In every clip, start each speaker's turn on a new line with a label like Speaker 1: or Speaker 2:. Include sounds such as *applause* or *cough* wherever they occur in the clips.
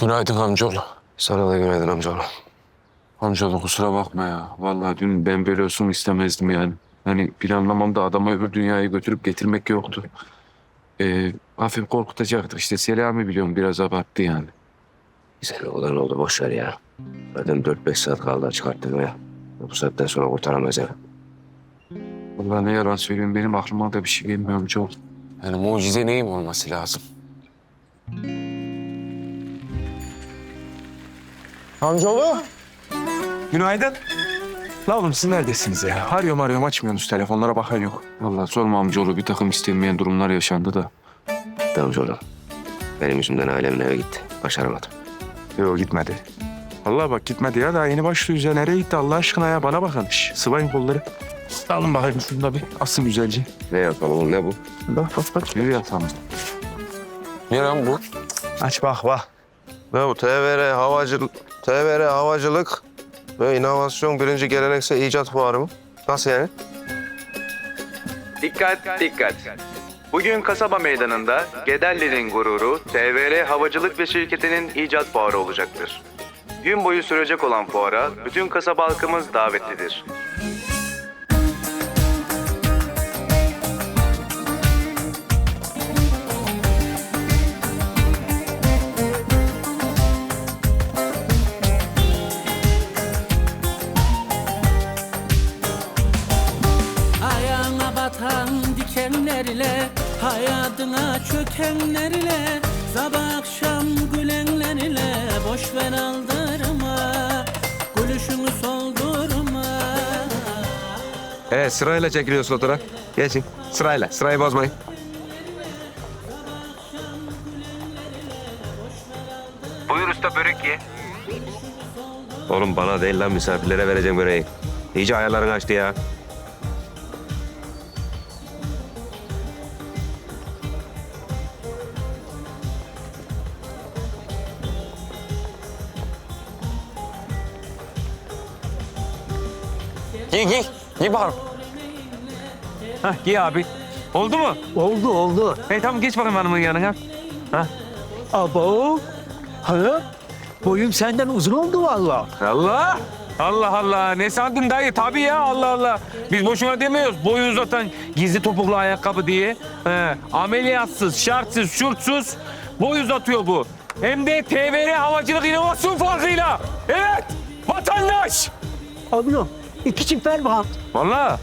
Speaker 1: Günaydın amcaoğlu.
Speaker 2: Sana da günaydın amcaoğlu.
Speaker 1: Amcaoğlu kusura bakma ya. Vallahi dün ben böyle olsun istemezdim yani. Hani planlamamda adamı öbür dünyaya götürüp getirmek yoktu. Ee, hafif korkutacaktık işte. Selami biliyorum biraz abarttı yani.
Speaker 2: Güzel olan oldu boş ver ya. Zaten 4-5 saat kaldı çıkarttın ya. Bu saatten sonra kurtaramayız eve.
Speaker 1: Vallahi ne yalan söyleyeyim benim aklıma da bir şey gelmiyor amcaoğlu. Yani mucize neyim olması lazım?
Speaker 3: Amcaoğlu. Günaydın. La oğlum siz neredesiniz ya? Arıyorum arıyorum açmıyorsunuz telefonlara bakan yok.
Speaker 1: Vallahi sorma amcaoğlu bir takım istenmeyen durumlar yaşandı da.
Speaker 2: De amcaoğlu. Benim yüzümden ailemin eve gitti. Başaramadım.
Speaker 3: Yok gitmedi. Allah bak gitmedi ya daha yeni başlıyoruz ya. Nereye gitti Allah aşkına ya bana bakın. Şş, sıvayın kolları. Alın bakayım şunu da bir asın güzelce.
Speaker 2: Ne yapalım oğlum ne bu?
Speaker 3: Bak bak bak.
Speaker 1: Nereye atalım? Ne lan bu?
Speaker 3: Aç bak bak.
Speaker 4: Ne bu TVR havacılık, TVR havacılık ve inovasyon birinci geleneksel icat fuarı mı? Nasıl yani?
Speaker 5: Dikkat dikkat. Bugün kasaba meydanında Gederli'nin gururu TVR Havacılık ve Şirketi'nin icat fuarı olacaktır. Gün boyu sürecek olan fuara bütün kasaba halkımız davetlidir.
Speaker 6: Dikenlerle Hayatına çökenlerle Sabah akşam gülenlerle Boş ver aldırma Gülüşünü soldurma
Speaker 4: Evet sırayla çekiliyoruz fotoğraf. Geçin sırayla sırayı bozmayın.
Speaker 5: Buyur usta börek ye.
Speaker 2: Oğlum bana değil lan misafirlere vereceğim böreği. İyice ayarların açtı ya.
Speaker 3: Giy giy. Giy bakalım. Hah giy abi. Oldu mu?
Speaker 7: Oldu oldu.
Speaker 3: Hey tamam geç bakalım hanımın yanına.
Speaker 7: Abo. Ha? Boyum senden uzun oldu vallahi.
Speaker 3: Allah! Allah Allah ne sandın dayı tabii ya Allah Allah. Biz boşuna demiyoruz boyu uzatan gizli topuklu ayakkabı diye. He, ameliyatsız, şartsız, şurtsuz boy uzatıyor bu. Hem de TVR havacılık inovasyon farkıyla. Evet vatandaş.
Speaker 7: Alıyorum. İki çift ver bak.
Speaker 3: Vallahi.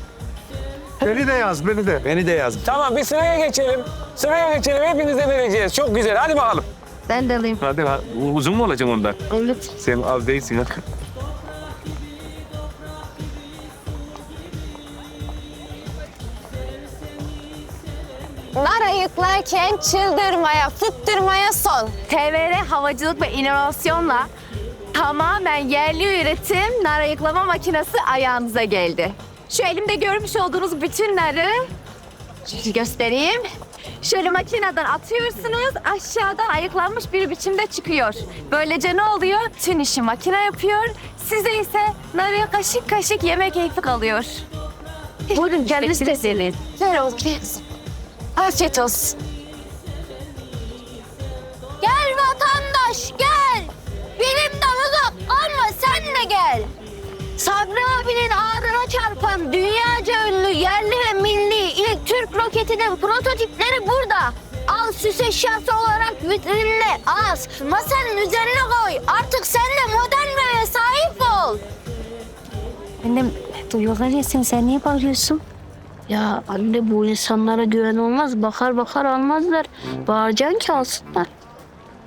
Speaker 4: Beni de yaz beni de.
Speaker 3: Beni de yaz. Tamam bir sıraya geçelim. Sıraya geçelim hepinize vereceğiz. Çok güzel hadi bakalım.
Speaker 8: Ben de alayım.
Speaker 3: Hadi ha- uzun mu olacak onda?
Speaker 8: Evet.
Speaker 3: Sen az değilsin ha.
Speaker 8: Nar ayıklarken çıldırmaya, fıttırmaya son. TVR Havacılık ve İnovasyon'la tamamen yerli üretim nar ayıklama makinesi ayağınıza geldi. Şu elimde görmüş olduğunuz bütün narı şöyle göstereyim. Şöyle makineden atıyorsunuz, aşağıdan ayıklanmış bir biçimde çıkıyor. Böylece ne oluyor? Tüm işi makine yapıyor. Size ise narı kaşık kaşık yeme keyfi kalıyor. Buyurun kendiniz de deneyin. Ver ver. Afiyet olsun. Gel. Sabri abinin ağrına çarpan dünyaca ünlü yerli ve milli ilk Türk roketinin prototipleri burada. Al süs eşyası olarak vitrinine as. Masanın üzerine koy. Artık sen de modern bir eve sahip ol.
Speaker 9: Annem duyuyorlar ya seni sen niye bağırıyorsun? Ya anne bu insanlara güven olmaz. Bakar bakar almazlar. Bağıracaksın ki alsınlar.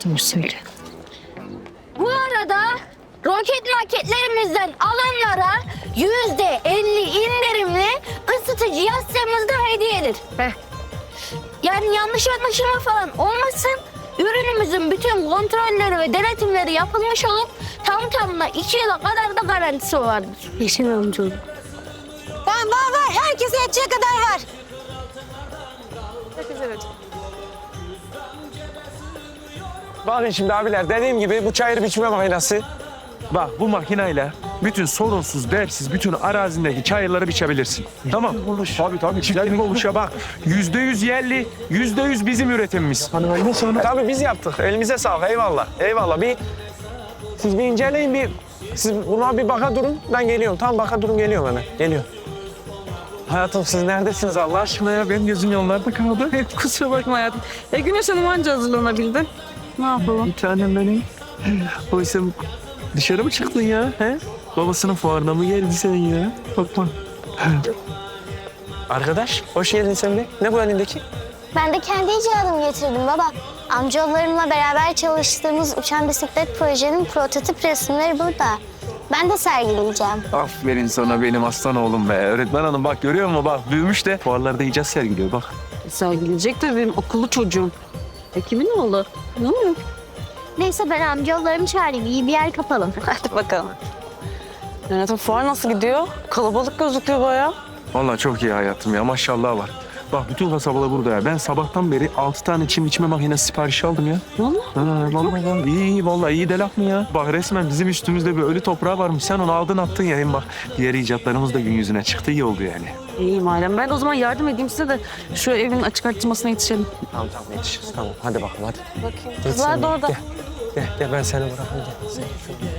Speaker 9: Doğru söyle.
Speaker 8: Bu arada roket maketlerimizden alanlara yüzde elli indirimli ısıtıcı yastığımız da hediyedir. Yani yanlış anlaşılma falan olmasın. Ürünümüzün bütün kontrolleri ve denetimleri yapılmış olup tam tamına iki yıla kadar da garantisi vardır.
Speaker 9: Yeşil amcaoğlu.
Speaker 8: Var var var. Herkese yetecek kadar var.
Speaker 3: Bakın şimdi abiler dediğim gibi bu çayır biçme makinesi. Bak bu makineyle bütün sorunsuz, dersiz, bütün arazindeki çayırları biçebilirsin. Tamam. Tabii tabii. Çiftlik oluşa bak. Yüzde yüz yerli, yüzde yüz bizim üretimimiz.
Speaker 10: Tabii biz yaptık. Elimize sağlık. Eyvallah. Eyvallah. Bir siz bir inceleyin bir siz buna bir baka durun. Ben geliyorum. Tamam baka durun geliyorum hemen. Geliyorum. Hayatım siz neredesiniz Allah aşkına ya? Benim gözüm yollarda kaldı. *laughs*
Speaker 11: Kusura bakma hayatım. E Güneş Hanım anca hazırlanabildi. Ne yapalım?
Speaker 10: Bir tanem benim. Oysa dışarı mı çıktın ya? He? Babasının fuarına mı geldin sen ya? Bakma. *laughs* Arkadaş, hoş geldin sen de. Ne bu elindeki?
Speaker 9: Ben de kendi icadımı getirdim baba. Amcaoğullarımla beraber çalıştığımız uçan bisiklet projenin prototip resimleri burada. Ben de sergileyeceğim.
Speaker 3: Aferin sana benim aslan oğlum be. Öğretmen hanım bak görüyor musun bak büyümüş de fuarlarda icat sergiliyor bak.
Speaker 11: Sergileyecek de benim okullu çocuğum. E kimin oğlu? Ne oluyor?
Speaker 9: Neyse ben amcaoğullarımı çağırayım. İyi bir yer kapalım. *laughs*
Speaker 11: Hadi bakalım. Hayatım fuar nasıl gidiyor? Kalabalık gözüküyor bayağı.
Speaker 3: Vallahi çok iyi hayatım ya maşallah var. Bak bütün kasabalar burada ya. Ben sabahtan beri altı tane çim biçme makinesi siparişi aldım ya.
Speaker 11: Vallahi.
Speaker 3: Ha, vallahi iyi iyi vallahi iyi de laf mı ya? Bak resmen bizim üstümüzde bir ölü toprağı varmış. Sen onu aldın attın ya hem bak. Diğer icatlarımız da gün yüzüne çıktı iyi oldu yani.
Speaker 11: İyiyim ailem. Ben o zaman yardım edeyim size de şu evin açık artırmasına yetişelim.
Speaker 10: Tamam tamam yetişiriz. Tamam hadi bakalım hadi.
Speaker 11: Bakayım.
Speaker 10: Geç
Speaker 11: Kızlar
Speaker 10: sen
Speaker 11: da
Speaker 10: de.
Speaker 11: orada.
Speaker 10: Gel, gel, gel ben seni bırakayım. Gel. Sen şöyle.